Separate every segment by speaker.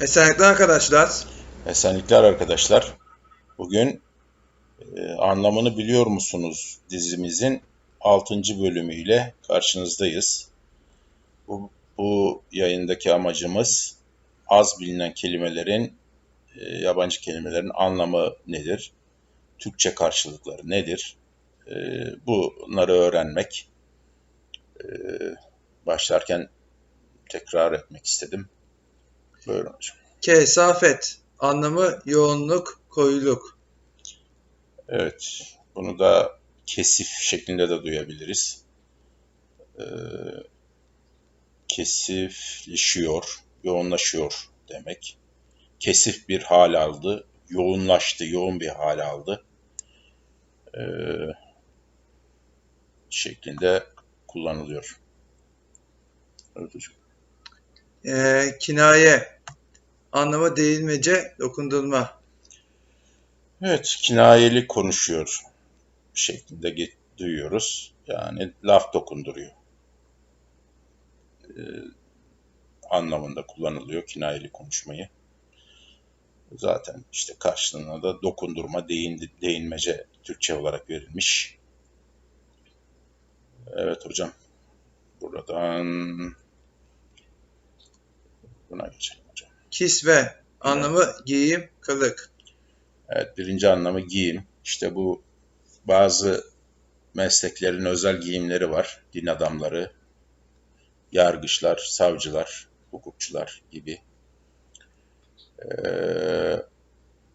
Speaker 1: Esenlikler arkadaşlar.
Speaker 2: Esenlikler arkadaşlar. Bugün e, anlamını biliyor musunuz dizimizin 6. bölümüyle karşınızdayız. Bu, bu yayındaki amacımız az bilinen kelimelerin, e, yabancı kelimelerin anlamı nedir? Türkçe karşılıkları nedir? E, bunları öğrenmek. E, başlarken tekrar etmek istedim. Buyurun hocam.
Speaker 1: Kesafet. Anlamı yoğunluk, koyuluk.
Speaker 2: Evet, bunu da kesif şeklinde de duyabiliriz. Ee, kesifleşiyor, yoğunlaşıyor demek. Kesif bir hal aldı, yoğunlaştı, yoğun bir hal aldı. Ee, şeklinde kullanılıyor. Evet hocam.
Speaker 1: Ee, kinaye. Anlamı değilmece, dokundurma.
Speaker 2: Evet, kinayeli konuşuyor şeklinde duyuyoruz. Yani laf dokunduruyor. Ee, anlamında kullanılıyor kinayeli konuşmayı. Zaten işte karşılığına da dokundurma, değin, değinmece Türkçe olarak verilmiş. Evet hocam. Buradan buna geçelim.
Speaker 1: Kisve. Anlamı giyim, kılık.
Speaker 2: Evet, birinci anlamı giyim. İşte bu bazı mesleklerin özel giyimleri var. Din adamları, yargıçlar, savcılar, hukukçular gibi. Ee,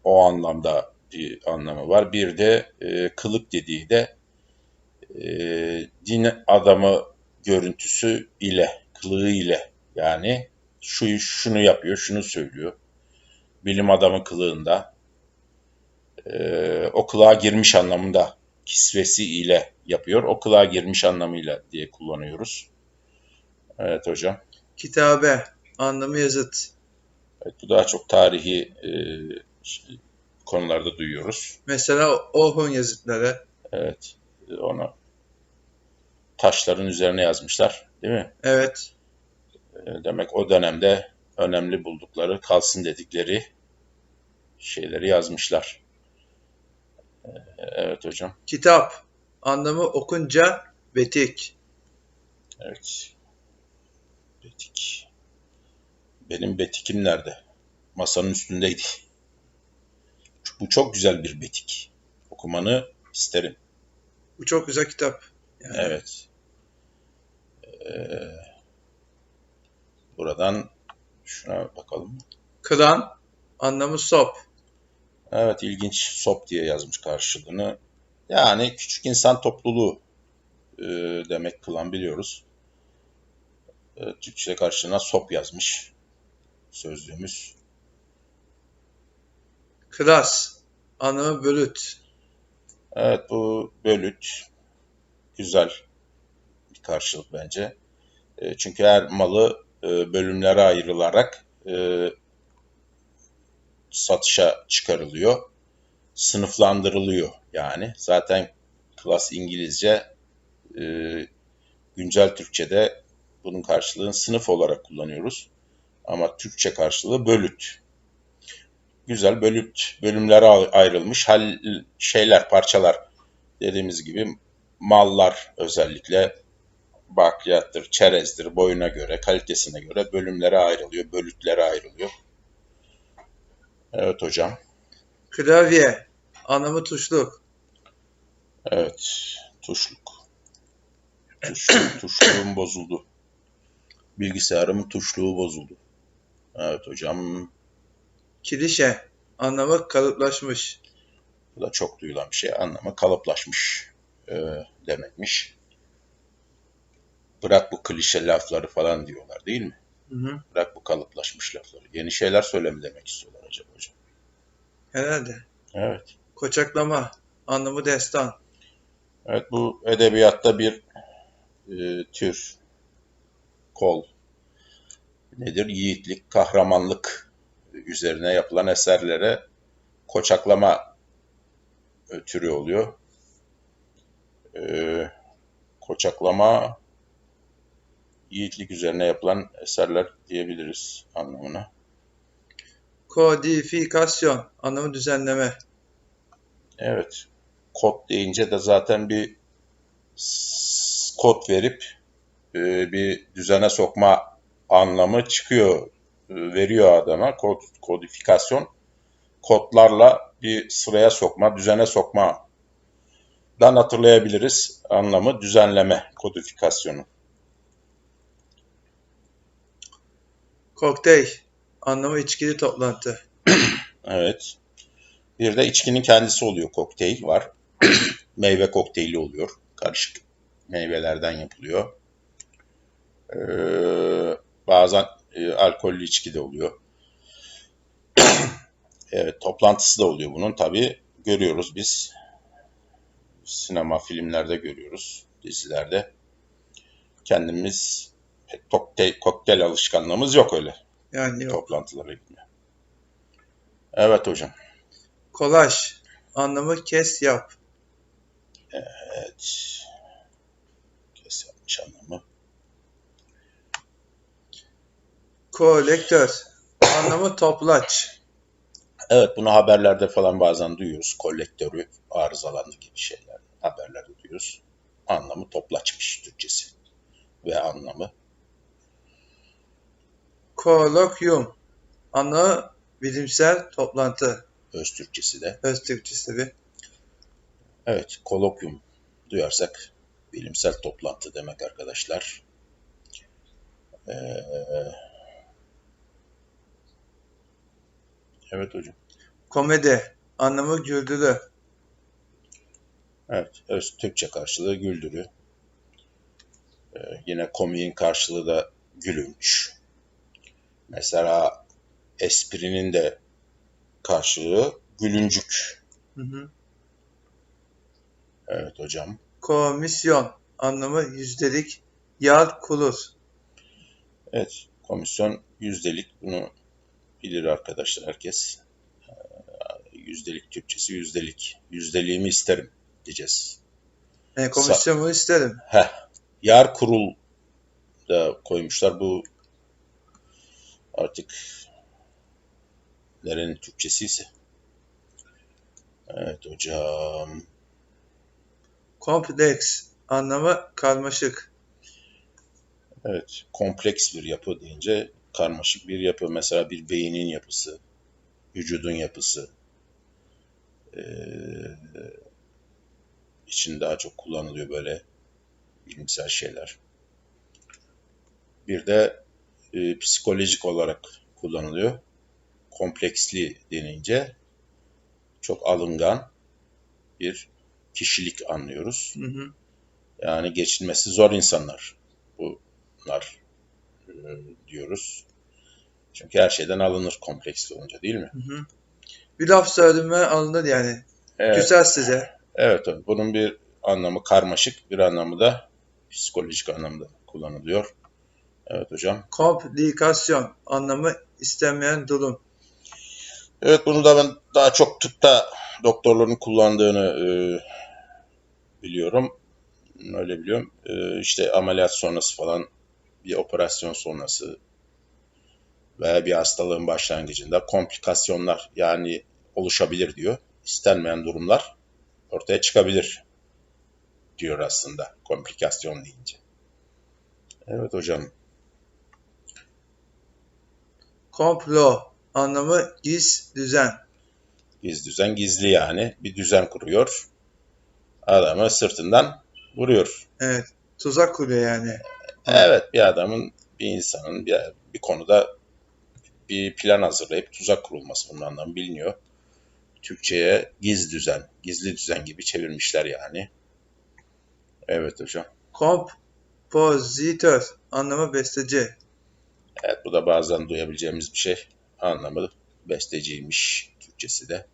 Speaker 2: o anlamda bir anlamı var. Bir de e, kılık dediği de e, din adamı görüntüsü ile, kılığı ile yani şu şunu yapıyor, şunu söylüyor. Bilim adamı kılığında e, o kılığa girmiş anlamında kisvesi ile yapıyor. O kılığa girmiş anlamıyla diye kullanıyoruz. Evet hocam.
Speaker 1: Kitabe. Anlamı yazıt.
Speaker 2: Evet, bu daha çok tarihi e, konularda duyuyoruz.
Speaker 1: Mesela Orhun yazıtları.
Speaker 2: Evet. Onu taşların üzerine yazmışlar, değil mi?
Speaker 1: Evet.
Speaker 2: E, Demek o dönemde önemli buldukları, kalsın dedikleri şeyleri yazmışlar. E, Evet hocam.
Speaker 1: Kitap. Anlamı okunca betik.
Speaker 2: Evet. Betik. Benim betikim nerede? Masanın üstündeydi. Bu çok güzel bir betik. Okumanı isterim.
Speaker 1: Bu çok güzel kitap. Yani
Speaker 2: Evet. Ee, buradan şuna bakalım.
Speaker 1: Klan. Anlamı sop.
Speaker 2: Evet ilginç SOP diye yazmış karşılığını. Yani küçük insan topluluğu e, demek kılan biliyoruz. E, Türkçe karşılığına SOP yazmış sözlüğümüz.
Speaker 1: Klas. Anlamı bölüt.
Speaker 2: Evet bu bölüt güzel bir karşılık bence. E, çünkü her malı e, bölümlere ayrılarak e, satışa çıkarılıyor. Sınıflandırılıyor yani. Zaten klas İngilizce e, güncel Türkçe'de bunun karşılığını sınıf olarak kullanıyoruz. Ama Türkçe karşılığı bölüt. Güzel bölüt bölümlere ayrılmış hal şeyler, parçalar dediğimiz gibi mallar özellikle bakliyattır, çerezdir boyuna göre, kalitesine göre bölümlere ayrılıyor, bölütlere ayrılıyor. Evet hocam.
Speaker 1: Klavye. Anlamı tuşluk.
Speaker 2: Evet. Tuşluk. Tuş, tuşluğum bozuldu. Bilgisayarımın tuşluğu bozuldu. Evet hocam.
Speaker 1: Kilişe. Anlamı kalıplaşmış.
Speaker 2: Bu da çok duyulan bir şey. Anlamı kalıplaşmış e, demekmiş. Bırak bu klişe lafları falan diyorlar değil mi?
Speaker 1: Hı hı.
Speaker 2: Bırak bu kalıplaşmış lafları. Yeni şeyler söyle mi demek istiyorlar acaba hocam?
Speaker 1: Herhalde.
Speaker 2: Evet.
Speaker 1: Koçaklama. Anlamı destan.
Speaker 2: Evet bu edebiyatta bir e, tür kol nedir? Yiğitlik, kahramanlık üzerine yapılan eserlere koçaklama e, türü oluyor. E, koçaklama yiğitlik üzerine yapılan eserler diyebiliriz anlamına.
Speaker 1: Kodifikasyon anlamı düzenleme.
Speaker 2: Evet. Kod deyince de zaten bir kod verip e, bir düzene sokma anlamı çıkıyor, e, veriyor adama. Kod, kodifikasyon kodlarla bir sıraya sokma, düzene sokma dan hatırlayabiliriz anlamı düzenleme kodifikasyonu.
Speaker 1: Kokteyl anlamı içkili toplantı.
Speaker 2: Evet. Bir de içkinin kendisi oluyor. Kokteyl var. Meyve kokteyli oluyor. Karışık meyvelerden yapılıyor. Ee, bazen e, alkollü içki de oluyor. evet, toplantısı da oluyor bunun. Tabii görüyoruz biz. Sinema, filmlerde görüyoruz. Dizilerde. Kendimiz pek kokteyl, kokteyl alışkanlığımız yok öyle.
Speaker 1: Yani yok.
Speaker 2: Toplantılara gitmiyor. Evet hocam.
Speaker 1: Kolaj anlamı kes yap.
Speaker 2: Evet. Kes yapmış anlamı.
Speaker 1: Kolektör anlamı toplaç.
Speaker 2: Evet bunu haberlerde falan bazen duyuyoruz. Kolektörü arızalandı gibi şeyler. Haberlerde duyuyoruz. Anlamı toplaçmış Türkçesi. Ve anlamı.
Speaker 1: Kolokyum anlamı bilimsel toplantı.
Speaker 2: Öz Türkçesi de.
Speaker 1: Öz Türkçesi tabii.
Speaker 2: Evet kolokyum duyarsak bilimsel toplantı demek arkadaşlar. Ee, evet hocam.
Speaker 1: Komedi anlamı güldürü.
Speaker 2: Evet, öz Türkçe karşılığı güldürü. Ee, yine komiğin karşılığı da gülünç. Mesela esprinin de karşılığı gülüncük.
Speaker 1: Hı hı.
Speaker 2: Evet hocam.
Speaker 1: Komisyon anlamı yüzdelik yar kulur.
Speaker 2: Evet, komisyon yüzdelik. Bunu bilir arkadaşlar herkes. Ee, Yüzdelik Türkçesi yüzdelik. Yüzdeliğimi isterim diyeceğiz.
Speaker 1: Yani komisyonumu isterim.
Speaker 2: Heh, yar kurul da koymuşlar. Bu artık nerenin Türkçesi ise. Evet hocam.
Speaker 1: Kompleks anlamı karmaşık.
Speaker 2: Evet, kompleks bir yapı deyince karmaşık bir yapı. Mesela bir beynin yapısı, vücudun yapısı. Ee, için daha çok kullanılıyor böyle bilimsel şeyler. Bir de e, psikolojik olarak kullanılıyor. Kompleksli denince çok alıngan bir kişilik anlıyoruz.
Speaker 1: Hı hı.
Speaker 2: Yani geçinmesi zor insanlar bunlar e, diyoruz. Çünkü her şeyden alınır kompleksli olunca değil mi?
Speaker 1: Hı hı. Bir laf söyleme alınır yani.
Speaker 2: Evet,
Speaker 1: Güzel size.
Speaker 2: evet evet. bunun bir anlamı karmaşık, bir anlamı da psikolojik anlamda kullanılıyor. Evet hocam.
Speaker 1: Komplikasyon anlamı istenmeyen durum.
Speaker 2: Evet bunu da ben daha çok tıpta doktorların kullandığını e, biliyorum. Öyle biliyorum. E, işte ameliyat sonrası falan bir operasyon sonrası veya bir hastalığın başlangıcında komplikasyonlar yani oluşabilir diyor. İstenmeyen durumlar ortaya çıkabilir diyor aslında komplikasyon deyince. Evet hocam.
Speaker 1: Komplo anlamı giz düzen.
Speaker 2: Giz düzen gizli yani. Bir düzen kuruyor. Adamı sırtından vuruyor.
Speaker 1: Evet. Tuzak kuruyor yani.
Speaker 2: Evet bir adamın, bir insanın bir, bir konuda bir plan hazırlayıp tuzak kurulması bunun anlamı biliniyor. Türkçe'ye giz düzen, gizli düzen gibi çevirmişler yani. Evet hocam.
Speaker 1: Kompozitör anlamı besteci.
Speaker 2: Evet bu da bazen duyabileceğimiz bir şey. Anlamı besteciymiş Türkçesi de.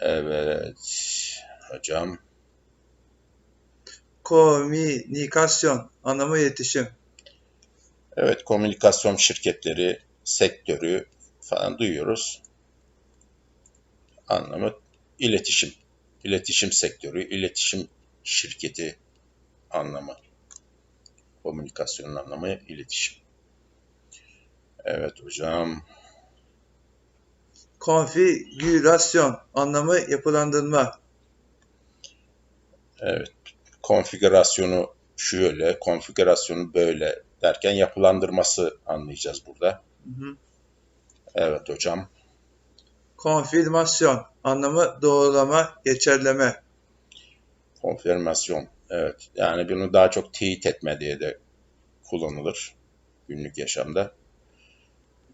Speaker 2: Evet hocam.
Speaker 1: Komünikasyon anlamı iletişim.
Speaker 2: Evet komünikasyon şirketleri, sektörü falan duyuyoruz. Anlamı iletişim. İletişim sektörü, iletişim şirketi anlamı. Komünikasyonun anlamı iletişim. Evet hocam.
Speaker 1: Konfigürasyon anlamı yapılandırma.
Speaker 2: Evet. Konfigürasyonu şöyle, konfigürasyonu böyle derken yapılandırması anlayacağız burada.
Speaker 1: Hı hı.
Speaker 2: Evet hocam.
Speaker 1: Konfirmasyon anlamı doğrulama, geçerleme.
Speaker 2: Konfirmasyon. Evet. Yani bunu daha çok teyit etme diye de kullanılır günlük yaşamda.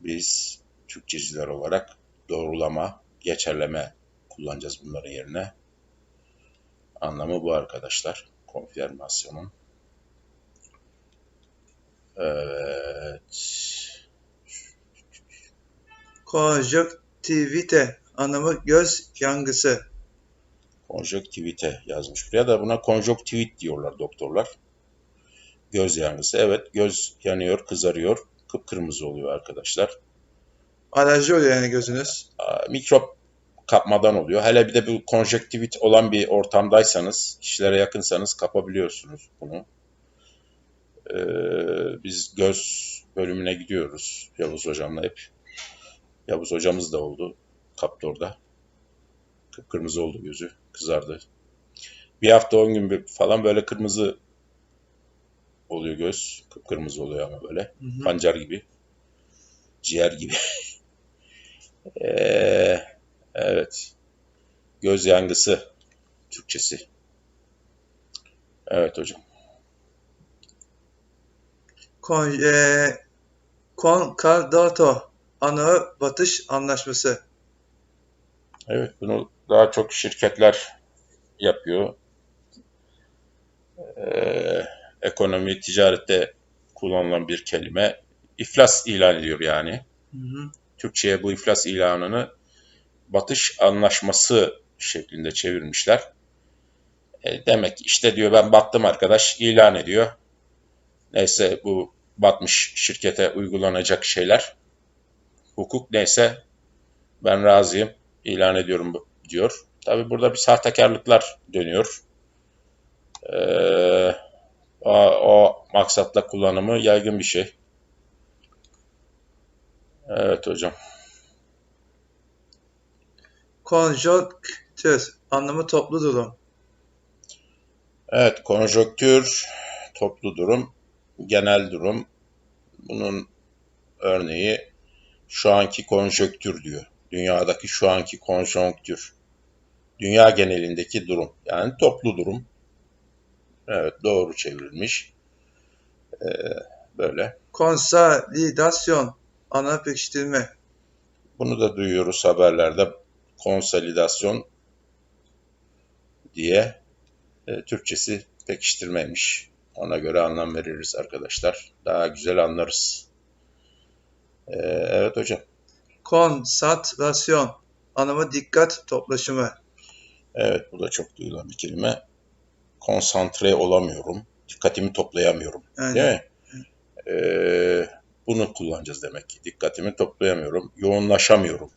Speaker 2: Biz Türkçeciler olarak doğrulama, geçerleme kullanacağız bunların yerine. Anlamı bu arkadaşlar. Konfirmasyonun. Evet.
Speaker 1: Konjöktivite anlamı göz yangısı.
Speaker 2: Konjöktivite yazmış buraya da buna konjonktivit diyorlar doktorlar. Göz yangısı. Evet göz yanıyor, kızarıyor, kıpkırmızı oluyor arkadaşlar.
Speaker 1: Alerji oluyor yani gözünüz.
Speaker 2: Mikrop kapmadan oluyor. Hele bir de bu konjöktivit olan bir ortamdaysanız, kişilere yakınsanız kapabiliyorsunuz bunu. Ee, biz göz bölümüne gidiyoruz Yavuz hocamla hep. Yavuz hocamız da oldu. Kaptı orada. Kıpkırmızı oldu gözü. Kızardı. Bir hafta on gün falan böyle kırmızı oluyor göz. Kıpkırmızı oluyor ama böyle.
Speaker 1: Hı hı.
Speaker 2: Pancar gibi. Ciğer gibi. Ee, evet. Göz yangısı Türkçesi. Evet hocam.
Speaker 1: Kon, e, konkordato anlamı batış anlaşması.
Speaker 2: Evet bunu daha çok şirketler yapıyor. Ee, ekonomi, ticarette kullanılan bir kelime. İflas ilan ediyor yani.
Speaker 1: Hı hı.
Speaker 2: Türkçe'ye bu iflas ilanını batış anlaşması şeklinde çevirmişler. E, demek işte diyor ben battım arkadaş ilan ediyor. Neyse bu batmış şirkete uygulanacak şeyler. Hukuk neyse ben razıyım ilan ediyorum diyor. Tabi burada bir sahtekarlıklar dönüyor. Ee, o, o maksatla kullanımı yaygın bir şey. Evet hocam.
Speaker 1: Konjonktür anlamı toplu durum.
Speaker 2: Evet, konjonktür, toplu durum, genel durum. Bunun örneği şu anki konjonktür diyor. Dünyadaki şu anki konjonktür. Dünya genelindeki durum. Yani toplu durum. Evet, doğru çevrilmiş. Ee, böyle.
Speaker 1: Konsolidasyon anlamı pekiştirme.
Speaker 2: Bunu da duyuyoruz haberlerde. Konsolidasyon diye e, Türkçesi pekiştirmeymiş. Ona göre anlam veririz arkadaşlar. Daha güzel anlarız. Ee, evet hocam.
Speaker 1: Konsantrasyon anlamı dikkat toplaşımı.
Speaker 2: Evet bu da çok duyulan bir kelime. Konsantre olamıyorum. Dikkatimi toplayamıyorum.
Speaker 1: Yani
Speaker 2: Değil mi? Ee, bunu kullanacağız demek ki. Dikkatimi toplayamıyorum. Yoğunlaşamıyorum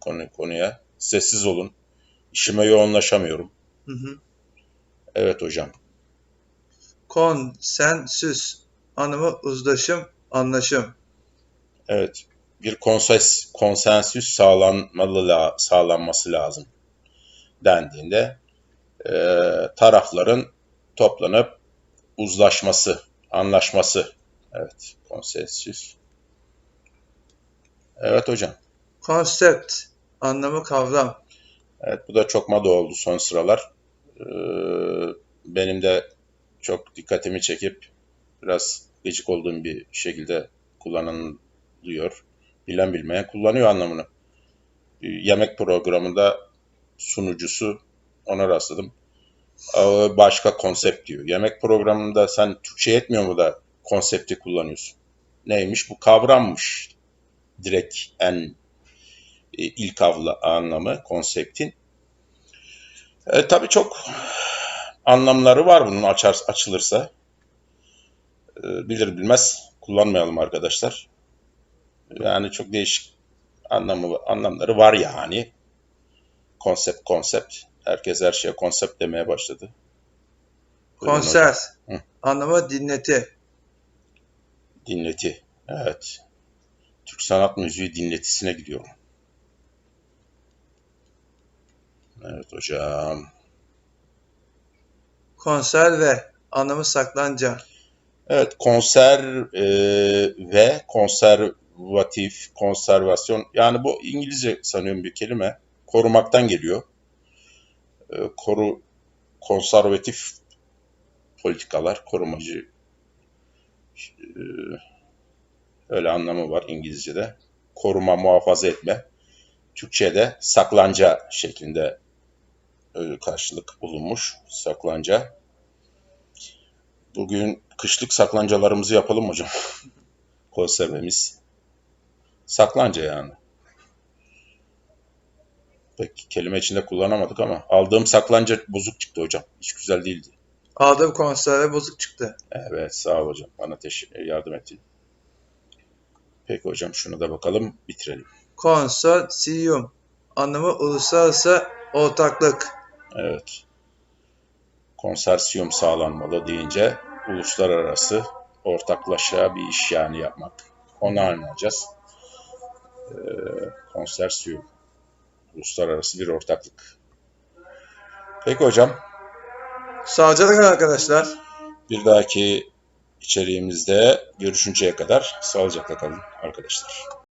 Speaker 2: konu, konuya. Sessiz olun. İşime yoğunlaşamıyorum.
Speaker 1: hı hı.
Speaker 2: Evet hocam.
Speaker 1: Konsensüs anlamı uzlaşım, anlaşım.
Speaker 2: Evet. Bir konses, konsensüs sağlanmalı la- sağlanması lazım dendiğinde e, tarafların toplanıp uzlaşması, anlaşması. Evet, konsensüs. Evet hocam.
Speaker 1: Konsept anlamı kavram.
Speaker 2: Evet, bu da çok moda oldu son sıralar. Ee, benim de çok dikkatimi çekip biraz gıcık olduğum bir şekilde kullanılıyor. Bilen bilmeyen kullanıyor anlamını. Bir yemek programında sunucusu ona rastladım. Başka konsept diyor. Yemek programında sen Türkçe yetmiyor mu da konsepti kullanıyorsun? Neymiş? Bu kavrammış. Direkt en e, ilk avla anlamı konseptin. E, tabii çok anlamları var bunun açar, açılırsa. E, bilir bilmez kullanmayalım arkadaşlar. Yani çok değişik anlamı anlamları var yani. Konsept konsept. Herkes her şeye konsept demeye başladı.
Speaker 1: Konser anlamı dinleti.
Speaker 2: Dinleti. Evet. Türk sanat müziği dinletisine gidiyorum. Evet hocam.
Speaker 1: Konserve. Anlamı saklanca.
Speaker 2: Evet konser e, ve konservatif, konservasyon yani bu İngilizce sanıyorum bir kelime. Korumaktan geliyor. E, koru konservatif politikalar, korumacı e, öyle anlamı var İngilizce'de. Koruma, muhafaza etme. Türkçe'de saklanca şeklinde e, karşılık bulunmuş. Saklanca. Bugün kışlık saklancalarımızı yapalım hocam. Konservemiz. Saklanca yani. Pek kelime içinde kullanamadık ama aldığım saklanca bozuk çıktı hocam. Hiç güzel değildi.
Speaker 1: Aldığım konserve bozuk çıktı.
Speaker 2: Evet sağ ol hocam. Bana teşekkür yardım ettin. Peki hocam şunu da bakalım bitirelim.
Speaker 1: Konsorsiyum. Anlamı uluslararası ortaklık.
Speaker 2: Evet. Konsorsiyum sağlanmalı deyince uluslararası ortaklaşa bir iş yani yapmak. Onu anlayacağız. Ee, konsorsiyum. Uluslararası bir ortaklık. Peki hocam.
Speaker 1: Sağlıcakla arkadaşlar.
Speaker 2: Bir dahaki içeriğimizde görüşünceye kadar sağlıcakla kalın arkadaşlar.